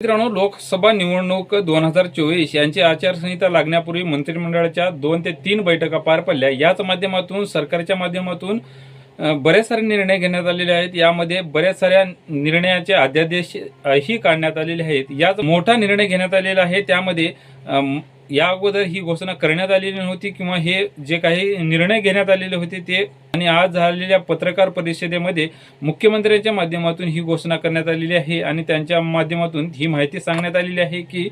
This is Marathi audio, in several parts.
मित्रांनो लोकसभा निवडणूक दोन हजार चोवीस यांची आचारसंहिता लागण्यापूर्वी मंत्रिमंडळाच्या दोन ते तीन बैठका पार पडल्या. याच माध्यमातून सरकारच्या माध्यमातून बऱ्याच बरेच सारे निर्णय घेण्यात आलेले आहेत. यामध्ये बऱ्याच साऱ्या निर्णयाचे अध्यादेश ही काढण्यात आलेले आहेत. यात मोठा निर्णय घेण्यात आलेला आहे. त्यामध्ये या अगोदर ही घोषणा करण्यात आलेली नव्हती किंवा हे जे काही निर्णय घेण्यात आलेले होते ते आणि आज झालेल्या पत्रकार परिषदेमध्ये मुख्यमंत्र्यांच्या माध्यमातून ही घोषणा करण्यात आलेली आहे आणि त्यांच्या माध्यमातून ही माहिती सांगण्यात आलेली आहे की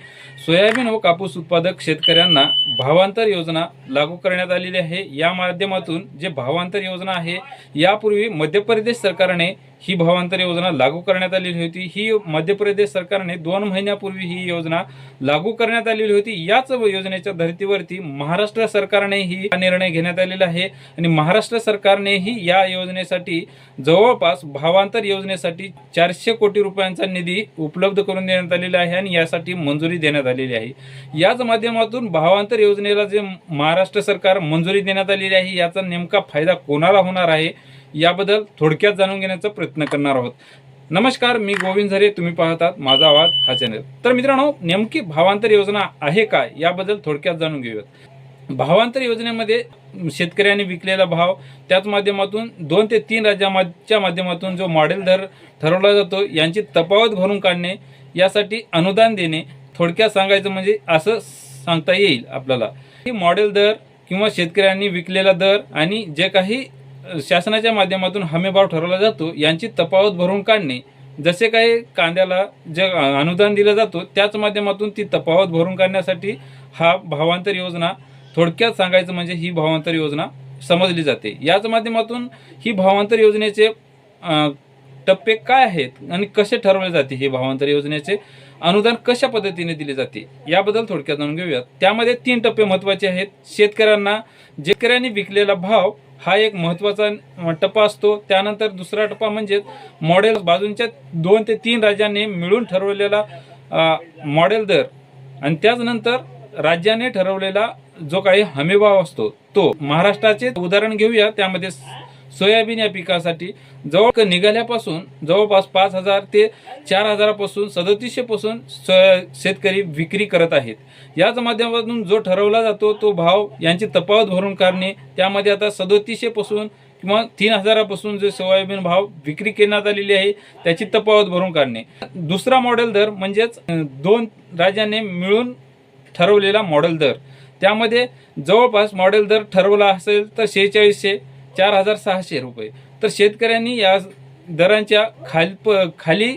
सोयाबीन व कापूस उत्पादक शेतकऱ्यांना भावांतर योजना लागू करण्यात आलेली आहे. या माध्यमातून जे भावांतर योजना आहे यापूर्वी मध्य प्रदेश सरकारने ही भावांतर योजना लागू करण्यात आलेली होती. ही मध्य प्रदेश सरकारने दोन महिन्यापूर्वी ही योजना लागू करण्यात आलेली होती. याच योजनेच्या धर्तीवरती महाराष्ट्र सरकारने हा निर्णय घेण्यात आलेला आहे आणि महाराष्ट्र सरकार सरकारनेही या योजनेसाठी जवळपास भावांतर योजनेसाठी चारशे कोटी रुपयांचा निधी उपलब्ध करून देण्यात आलेला आहे आणि यासाठी मंजुरी देण्यात आलेली आहे. याच माध्यमातून भावांतर योजनेला जे महाराष्ट्र सरकार मंजुरी देण्यात आलेली आहे याचा नेमका फायदा कोणाला होणार आहे याबद्दल थोडक्यात जाणून घेण्याचा प्रयत्न करणार आहोत. नमस्कार मी गोविंद झरे तुम्ही पाहतात माझा आवाज हा चॅनल. तर मित्रांनो नेमकी भावांतर योजना आहे काय याबद्दल थोडक्यात जाणून घेऊयात. भावांतर योजनेमध्ये शेतकऱ्यांनी विकलेला भाव त्याच माध्यमातून दोन ते तीन राज्याच्या माध्यमातून जो मॉडेल दर ठरवला जातो यांची तफावत भरून काढणे यासाठी अनुदान देणे थोडक्यात सांगायचं म्हणजे असं सांगता येईल आपल्याला. की मॉडेल दर किंवा शेतकऱ्यांनी विकलेला दर आणि जे काही शासनाच्या माध्यमातून हमीभाव ठरवला जातो यांची तफावत भरून काढणे जसे काही कांद्याला जे अनुदान दिलं जातो त्याच माध्यमातून ती तफावत भरून काढण्यासाठी हा भावांतर योजना थोडक्यात सांगायचं म्हणजे ही भावांतर योजना समजली जाते. याच माध्यमातून ही भावांतर योजनेचे टप्पे काय आहेत आणि कसे ठरवले जाते हे भावांतर योजनेचे अनुदान कशा पद्धतीने दिले जाते याबद्दल थोडक्यात जाणून घेऊयात. त्यामध्ये तीन टप्पे महत्त्वाचे आहेत. शेतकऱ्यांना शेतकऱ्यांनी विकलेला भाव हा एक महत्त्वाचा टप्पा असतो. त्यानंतर दुसरा टप्पा म्हणजे मॉडेल बाजूंच्या दोन ते तीन राज्यांनी मिळून ठरवलेला मॉडेल दर. आणि त्याचनंतर राज्याने ठरवलेला जो काही हमीभाव असतो तो महाराष्ट्राचे उदाहरण घेऊया. त्यामध्ये सोयाबीन या पिकासाठी जवळ निघाल्यापासून जवळपास पाच हजार ते चार हजारापासून सदतीसशे पासून शेतकरी विक्री करत आहेत. याच माध्यमातून जो ठरवला जातो तो भाव यांची तफावत भरून काढणे त्यामध्ये आता सदतीसशे पासून किंवा तीन हजारापासून जे सोयाबीन भाव विक्री करण्यात आलेली आहे त्याची तफावत भरून काढणे. दुसरा मॉडेल दर म्हणजेच दोन राज्यांनी मिळून ठरवलेला मॉडेल दर. त्यामध्ये जवळपास मॉडेल दर ठरवला असेल तर शेहेचाळीसशे चार हजार सहाशे रुपये. तर शेतकऱ्यांनी या दरांच्या खाल प खाली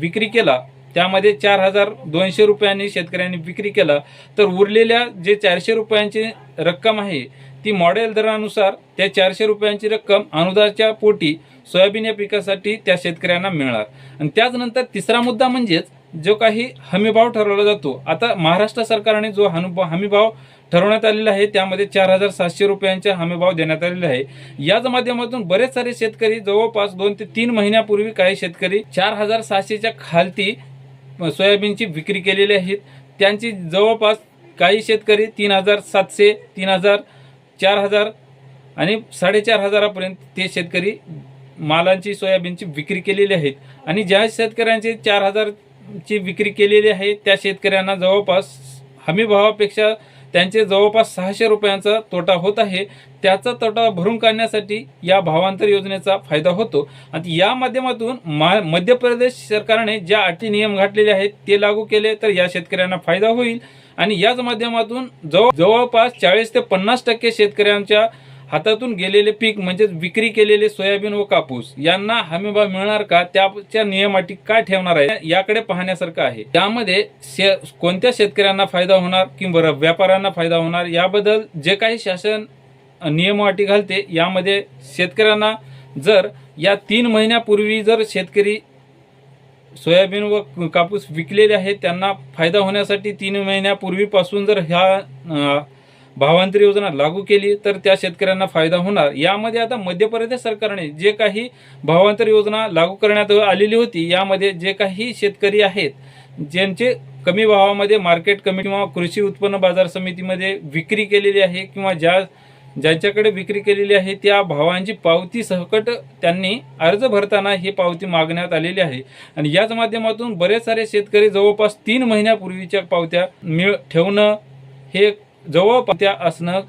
विक्री केला त्यामध्ये चार हजार दोनशे रुपयांनी शेतकऱ्यांनी विक्री केला तर उरलेल्या जे चारशे रुपयांची रक्कम आहे ती मॉडेल दरानुसार त्या चारशे रुपयांची रक्कम अनुदानाच्या पोटी सोयाबीन या पिकासाठी त्या शेतकऱ्यांना मिळणार. आणि त्याचनंतर तिसरा मुद्दा म्हणजेच जो काही हमीभाव ठरवला जातो. आता महाराष्ट्र सरकारने जो हनुभाव हमीभाव ठरवण्यात आलेला आहे त्यामध्ये चार हजार सातशे रुपयांचे हमीभाव देण्यात आलेले आहे. याच माध्यमातून बरेच सारे शेतकरी जवळपास दोन ते तीन महिन्यापूर्वी काही शेतकरी चार हजार सातशेच्या खालती सोयाबीनची विक्री केलेली आहेत. त्यांची जवळपास काही शेतकरी तीन हजार सातशे तीन हजार चार हजार आणि साडेचार हजारापर्यंत ते शेतकरी मालांची सोयाबीनची विक्री केलेली आहेत. आणि ज्या शेतकऱ्यांचे चार हजार ची विक्री केलेली आहे त्या शेतकऱ्यांना जवळपास हमी भावापेक्षा त्यांचे जवळपास सहाशे रुपयांचा तोटा होत आहे. त्याचा तोटा भरून काढण्यासाठी या भावांतर योजनेचा फायदा होतो. आणि या माध्यमातून मा मध्य प्रदेश सरकारने ज्या अटी नियम घातलेले आहेत ते लागू केले तर या शेतकऱ्यांना फायदा होईल. आणि याच माध्यमातून जवळ जवळपास चाळीस ते पन्नास टक्के शेतकऱ्यांच्या हातातून गेलेले पीक म्हणजेच विक्री केलेले सोयाबीन व कापूस यांना हमीभाव मिळणार का? त्याच्या नियमाटी काय ठेवणार आहे? याकडे पाहण्यासारखं आहे. त्यामध्ये शे कोणत्या शेतकऱ्यांना फायदा होणार किंवा व्यापाऱ्यांना फायदा होणार? याबद्दल जे काही शासन नियमाटी घालते यामध्ये शेतकऱ्यांना जर या तीन महिन्यापूर्वी जर शेतकरी सोयाबीन व कापूस विकलेले आहेत त्यांना फायदा होण्यासाठी तीन महिन्यापूर्वीपासून जर ह्या भावांतर योजना लागू केली तर त्या शेतकऱ्यांना फायदा होणार. यामध्ये आता मध्य प्रदेश सरकारने जे काही भावांतर योजना लागू करण्यात आलेली होती यामध्ये जे काही शेतकरी आहेत ज्यांचे कमी भावामध्ये मार्केट कमी किंवा कृषी उत्पन्न बाजार समितीमध्ये विक्री केलेली आहे किंवा ज्या ज्यांच्याकडे विक्री केलेली आहे त्या भावांची पावती सहकट त्यांनी अर्ज भरताना ही पावती मागण्यात आलेली आहे. आणि याच माध्यमातून बरेच सारे शेतकरी जवळपास तीन महिन्यापूर्वीच्या पावत्या मिळ ठेवणं हे जवळ पावत्या असणं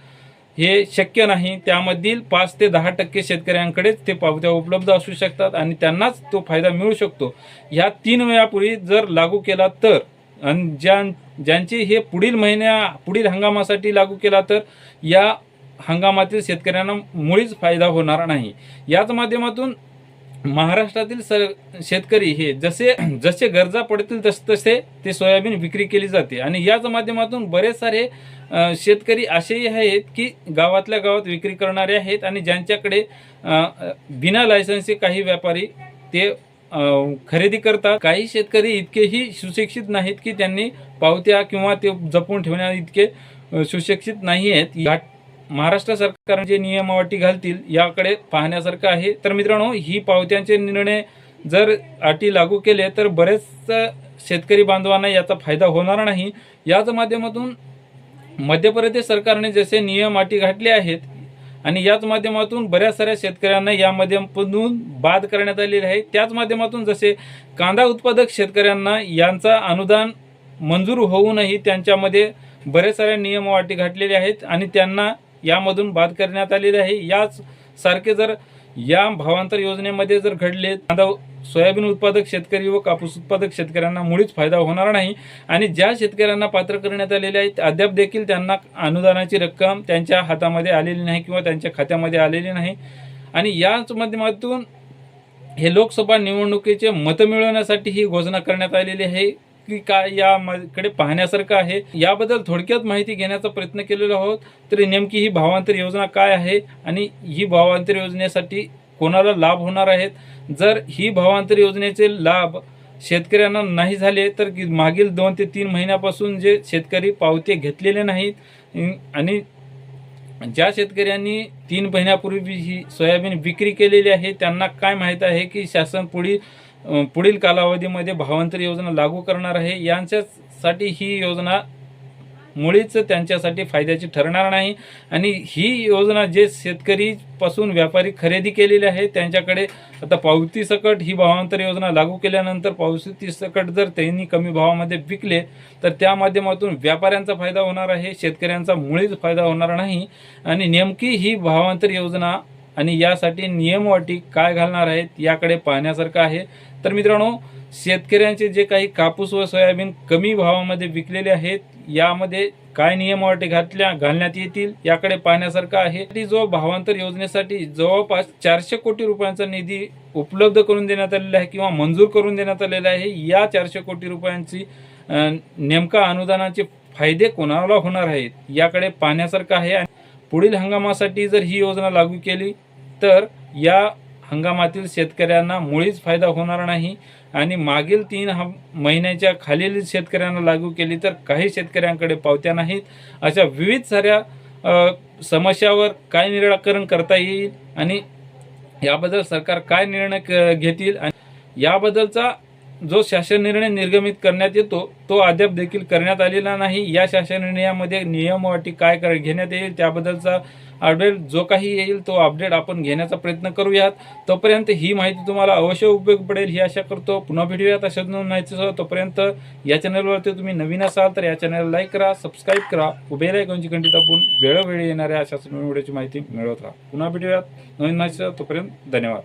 हे शक्य नाही. त्यामधील पाच ते दहा टक्के शेतकऱ्यांकडेच ते पावत्या उपलब्ध असू शकतात आणि त्यांनाच तो फायदा मिळू शकतो. ह्या तीन वेळापूर्वी जर लागू केला तर आणि ज्यां ज्यांची हे पुढील महिन्या पुढील हंगामासाठी लागू केला तर या हंगामातील शेतकऱ्यांना मुळीच फायदा होणार नाही. याच माध्यमातून महाराष्ट्रातील सर शेतकरी हे जसे जसे गरजा पडतील तस तसे ते सोयाबीन विक्री केली जाते. आणि याच माध्यमातून बरेच सारे शेतकरी असेही आहेत की गावातल्या गावात विक्री करणारे आहेत आणि ज्यांच्याकडे बिना लायसन्सचे काही व्यापारी ते खरेदी करतात. काही शेतकरी इतकेही सुशिक्षित नाहीत की त्यांनी पावत्या किंवा ते जपून ठेवण्या इतके सुशिक्षित नाही आहेत या महाराष्ट्र सरकार जे नियमावटी घालतील याकडे पाहण्यासारखं आहे. तर मित्रांनो ही पावत्यांचे निर्णय जर अटी लागू केले तर बरेच शेतकरी बांधवांना याचा फायदा होणार नाही. याच माध्यमातून मध्य प्रदेश सरकारने जसे नियम अटी घातले आहेत आणि याच माध्यमातून बऱ्याच साऱ्या शेतकऱ्यांना या माध्यमातून बाद करण्यात आलेले आहे. त्याच माध्यमातून जसे कांदा उत्पादक शेतकऱ्यांना यांचा अनुदान मंजूर होऊनही त्यांच्यामध्ये बरेच साऱ्या नियम वाटी घातलेले आहेत आणि त्यांना यामधून बाद करण्यात आलेले आहे. याच सारखे जर या भावांतर योजनेमध्ये जर घडले कांदा सोयाबीन उत्पादक शेतकरी व कापूस उत्पादक शेतकऱ्यांना मुळीच फायदा होणार नाही. आणि ज्या शेतकऱ्यांना पात्र करण्यात आलेले आहेत अद्याप देखील त्यांना अनुदानाची रक्कम त्यांच्या हातामध्ये आलेली नाही किंवा त्यांच्या खात्यामध्ये आलेली नाही. आणि याच माध्यमातून हे लोकसभा निवडणुकीचे मतं मिळवण्यासाठी ही घोषणा करण्यात आलेली आहे. की काय याकडे पाहण्यासारखं आहे. याबद्दल थोडक्यात माहिती घेण्याचा प्रयत्न केलेला आहोत. तर नेमकी ही भावांतर योजना काय आहे आणि ही भावांतर योजनेसाठी कोणाला लाभ होणार आहेत? जर ही भावांतर योजनेचे लाभ शेतकऱ्यांना नाही झाले तर की मागील दोन ते तीन महिन्यापासून जे शेतकरी पावते घेतलेले नाहीत आणि ज्या शेतकऱ्यांनी तीन महिन्यापूर्वी ही सोयाबीन विक्री केलेली आहे त्यांना काय माहीत आहे की शासन पुढील पुढील कालावधीमध्ये भावांतर योजना लागू करणार आहे. यांच्यासाठी ही योजना मुळीच त्यांच्यासाठी फायद्याची ठरणार नाही. आणि ही योजना जे शेतकरीपासून व्यापारी खरेदी केलेली आहे त्यांच्याकडे आता पावतीसकट ही भावांतर योजना लागू केल्यानंतर पावतीसकट जर त्यांनी कमी भावामध्ये विकले तर त्या माध्यमातून व्यापाऱ्यांचा फायदा होणार आहे शेतकऱ्यांचा मुळीच फायदा होणार नाही. आणि नेमकी ही भावांतर योजना आणि यासाठी नियम काय घालणार आहेत याकडे पाहण्यासारखं आहे. तर मित्रांनो शेतकऱ्यांचे जे काही कापूस व सोयाबीन कमी भावामध्ये विकलेले आहेत यामध्ये काय नियम घातल्या घालण्यात येतील याकडे पाहण्यासारखं आहे. जो भावांतर योजनेसाठी जवळपास चारशे कोटी रुपयांचा निधी उपलब्ध करून देण्यात आलेला आहे किंवा मंजूर करून देण्यात आलेला आहे या चारशे कोटी रुपयांची नेमका अनुदानाचे फायदे कोणाला होणार आहेत याकडे पाहण्यासारखं आहे. पुढील हंगामासाठी जर ही योजना लागू केली तर या हंगामातील शेतकऱ्यांना मुळीच फायदा होणार नाही आणि मागील तीन ह महिन्याच्या खालील शेतकऱ्यांना लागू केली तर काही शेतकऱ्यांकडे पावत्या नाहीत. अशा विविध साऱ्या समस्यावर काय निराकरण करता येईल आणि याबद्दल सरकार काय निर्णय क- घेतील आणि याबद्दलचा जो शासन निर्णय निर्गमित करण्यात येतो तो अद्याप देखील करण्यात आलेला नाही. या शासन निर्णयामध्ये नियम वाटी अटी काय कर घेण्यात येईल त्याबद्दलचा अपडेट जो काही येईल तो अपडेट आपण घेण्याचा प्रयत्न करूयात. तोपर्यंत ही माहिती तुम्हाला अवश्य उपयोग पडेल ही आशा करतो. पुन्हा भेटूयात अशाच नवीन माहितीसह तोपर्यंत या चॅनलवरती तुम्ही नवीन असाल तर या चॅनलला लाईक करा सबस्क्राईब करा. उभे लाईकॉनची घंटी दाबून. वेळोवेळी येणाऱ्या अशाच नवीन व्हिडिओची माहिती मिळवत राहा. पुन्हा भेटूयात. नवीन माहिती तोपर्यंत धन्यवाद.